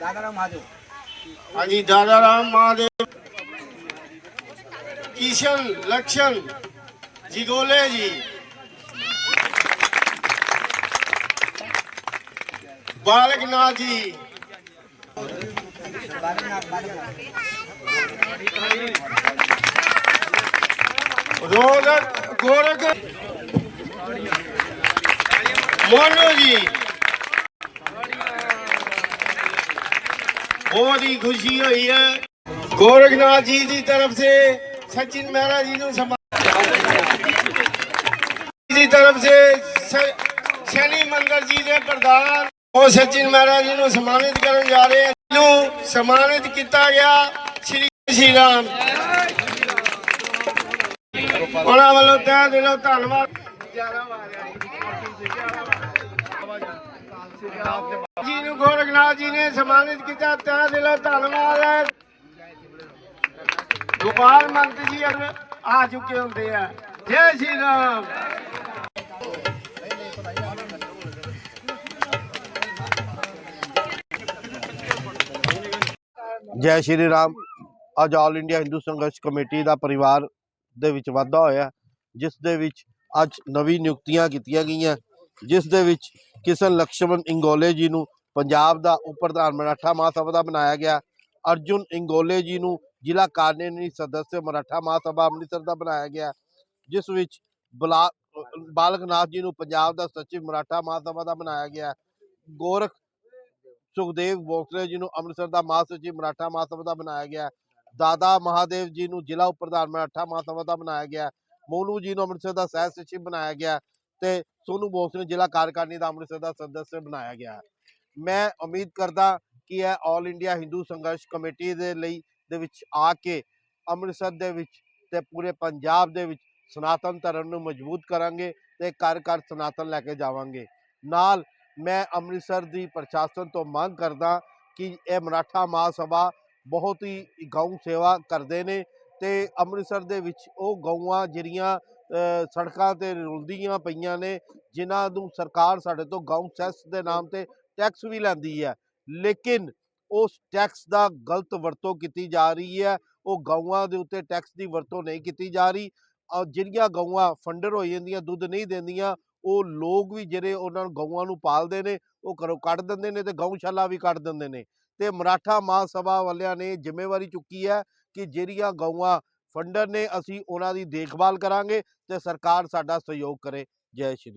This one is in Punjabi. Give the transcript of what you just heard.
દાદારામ મહાદેવ હાજી દાદારામ મહાદેવ કિશન લક્ષણ જીગોલેજી બાલકનાથજી રોનક ગોરખ ਮੋਨੂ ਜੀ। ਬਹੁਤ ਹੀ ਖੁਸ਼ੀ ਹੋਈ ਹੈ। ਗੋਰਖਨਾਥ ਜੀ ਦੀ ਤਰਫ ਸੇ, ਸਚਿਨ ਮਹਿਰਾ ਜੀ ਨੂੰ ਸਮਾਨ ਦੀ ਤਰਫ ਸੇ ਸ਼ਨੀ ਮੰਦਰ ਜੀ ਦੇ ਪ੍ਰਧਾਨ ਉਹ ਸਚਿਨ ਮਹਾਰਾਜ ਜੀ ਨੂੰ ਸਨਮਾਨਿਤ ਕਰਨ ਜਾ ਰਹੇ ਹਨ। ਨੂੰ ਸਨਮਾਨਿਤ ਕੀਤਾ ਗਿਆ ਸ੍ਰੀ ਸ਼੍ਰੀ ਰਾਮ। ਉਹਨਾਂ ਵੱਲੋਂ ਤਹਿ ਦਿਲੋਂ ਧੰਨਵਾਦ। ਜੀ। ਨੂੰ ਗੋਰਖਨਾਥ ਜੀ ਨੇ ਸਨਮਾਨਿਤ ਕੀਤਾ ਤਹਿ ਦਿਲੋਂ ਧੰਨਵਾਦ ਹੈ। ਗੋਪਾਲ ਮੰਤ ਜੀ ਅਰ- ਆ ਚੁੱਕੇ ਹੁੰਦੇ ਆ। ਜੈ ਸ਼੍ਰੀ ਰਾਮ। ਜੈ ਸ਼੍ਰੀ ਰਾਮ। ਅੱਜ ਆਲ ਇੰਡੀਆ ਹਿੰਦੂ ਸੰਘਰਸ਼ ਕਮੇਟੀ ਦਾ ਪਰਿਵਾਰ ਦੇ ਵਿੱਚ ਵਾਧਾ ਹੋਇਆ ਜਿਸ ਦੇ ਵਿੱਚ ਅੱਜ ਨਵੀਂ ਨਿਯੁਕਤੀਆਂ ਕੀਤੀਆਂ ਗਈਆਂ, ਜਿਸ ਦੇ ਵਿੱਚ ਕਿਸ਼ਨ ਲਕਸ਼ਮਣ ਇੰਗੋਲੇ ਜੀ ਨੂੰ ਪੰਜਾਬ ਦਾ ਉਪ ਪ੍ਰਧਾਨ ਮਰਾਠਾ ਮਹਾਸਭਾ ਦਾ ਬਣਾਇਆ ਗਿਆ, ਅਰਜੁਨ ਇੰਗੋਲੇ ਜੀ ਨੂੰ ਜ਼ਿਲ੍ਹਾ ਕਾਨੂੰਨੀ ਸਦੱਸਿਆ ਮਰਾਠਾ ਮਹਾਸਭਾ ਅੰਮ੍ਰਿਤਸਰ ਦਾ ਬਣਾਇਆ ਗਿਆ, ਜਿਸ ਵਿੱਚ ਬਲਾ ਬਾਲਕ ਨਾਥ ਜੀ ਨੂੰ ਪੰਜਾਬ ਦਾ ਸਚਿਵ ਮਰਾਠਾ ਮਹਾਸਭਾ ਦਾ ਬਣਾਇਆ ਗਿਆ, ਗੋਰਖ ਸੁਖਦੇਵ ਬੋਸਲੇ ਜੀ ਨੂੰ ਅੰਮ੍ਰਿਤਸਰ ਦਾ ਮਹਾਸਚਿਵ ਮਰਾਠਾ ਮਹਾਸਭਾ ਦਾ ਬਣਾਇਆ ਗਿਆ, ਦਾਦਾ ਮਹਾਦੇਵ ਜੀ ਨੂੰ ਜ਼ਿਲ੍ਹਾ ਉਪ ਪ੍ਰਧਾਨ ਮਰਾਠਾ ਮਹਾਸਭਾ ਦਾ ਬਣਾਇਆ ਗਿਆ ਮੋਨੂ ਜੀ ਨੂੰ ਅੰਮ੍ਰਿਤਸਰ ਦਾ ਸਹਿ ਸਚਿਵ ਬਣਾਇਆ ਗਿਆ ਤੇ ਸੋਨੂ ਬੋਸ ਨੂੰ ਜ਼ਿਲ੍ਹਾ ਕਾਰਜਕਾਰਨੀ ਦਾ ਅੰਮ੍ਰਿਤਸਰ ਦਾ ਸਦੱਸਿਆ ਬਣਾਇਆ ਗਿਆ। ਮੈਂ ਉਮੀਦ ਕਰਦਾ ਕਿ ਇਹ ਆਲ ਇੰਡੀਆ ਹਿੰਦੂ ਸੰਘਰਸ਼ ਕਮੇਟੀ ਦੇ ਲਈ ਦੇ ਵਿੱਚ ਆ ਕੇ ਅੰਮ੍ਰਿਤਸਰ ਦੇ ਵਿੱਚ ਤੇ ਪੂਰੇ ਪੰਜਾਬ ਦੇ ਵਿੱਚ ਸਨਾਤਨ ਧਰਮ ਨੂੰ ਮਜ਼ਬੂਤ ਕਰਾਂਗੇ ਤੇ ਘਰ ਘਰ ਸਨਾਤਨ ਲੈ ਕੇ ਜਾਵਾਂਗੇ। ਨਾਲ ਮੈਂ ਅੰਮ੍ਰਿਤਸਰ ਦੀ ਪ੍ਰਸ਼ਾਸਨ ਤੋਂ ਮੰਗ ਕਰਦਾ ਕਿ ਇਹ ਮਰਾਠਾ ਮਹਾਸਭਾ ਬਹੁਤ ਹੀ ਗਊ ਸੇਵਾ ਕਰਦੇ ਨੇ ਤੇ ਅੰਮ੍ਰਿਤਸਰ ਦੇ ਵਿੱਚ ਉਹ ਗਊਆਂ ਜਿਹੜੀਆਂ ਸੜਕਾਂ ਤੇ ਰੁਲਦੀਆਂ ਪਈਆਂ ਨੇ, ਜਿਨ੍ਹਾਂ ਨੂੰ ਸਰਕਾਰ ਸਾਡੇ ਤੋਂ ਗਊ ਸੈਸ ਦੇ ਨਾਮ ਤੇ ਟੈਕਸ ਵੀ ਲੈਂਦੀ ਹੈ। ਲੇਕਿਨ ਉਸ ਟੈਕਸ ਦਾ ਗਲਤ ਵਰਤੋਂ ਕੀਤੀ ਜਾ ਰਹੀ ਹੈ। ਉਹ ਗਊਆਂ ਦੇ ਉੱਤੇ ਟੈਕਸ ਦੀ ਵਰਤੋਂ ਨਹੀਂ ਕੀਤੀ ਜਾ ਰਹੀ। ਔਰ ਜਿਹੜੀਆਂ ਗਊਆਂ ਫੰਡਰ ਹੋ ਜਾਂਦੀਆਂ, ਦੁੱਧ ਨਹੀਂ ਦਿੰਦੀਆਂ, ਉਹ ਲੋਕ ਵੀ ਜਿਹੜੇ ਉਹਨਾਂ ਨੂੰ ਗਊਆਂ ਨੂੰ ਪਾਲਦੇ ਨੇ, ਉਹ ਘਰੋਂ ਕੱਢ ਦਿੰਦੇ ਨੇ ਤੇ ਗਊਸ਼ਾਲਾ ਵੀ ਕੱਢ ਦਿੰਦੇ ਨੇ। ਤੇ ਮਰਾਠਾ ਮਹਾਸਭਾ ਵਾਲਿਆਂ ਨੇ ਜ਼ਿੰਮੇਵਾਰੀ ਚੁੱਕੀ ਹੈ ਕਿ ਜਿਹੜੀਆਂ ਗਊਆਂ ਫੰਡਰ ਨੇ, ਅਸੀਂ ਉਹਨਾਂ ਦੀ ਦੇਖਭਾਲ ਕਰਾਂਗੇ ਤੇ ਸਰਕਾਰ ਸਾਡਾ ਸਹਿਯੋਗ ਕਰੇ। ਜੈ ਸ਼੍ਰੀ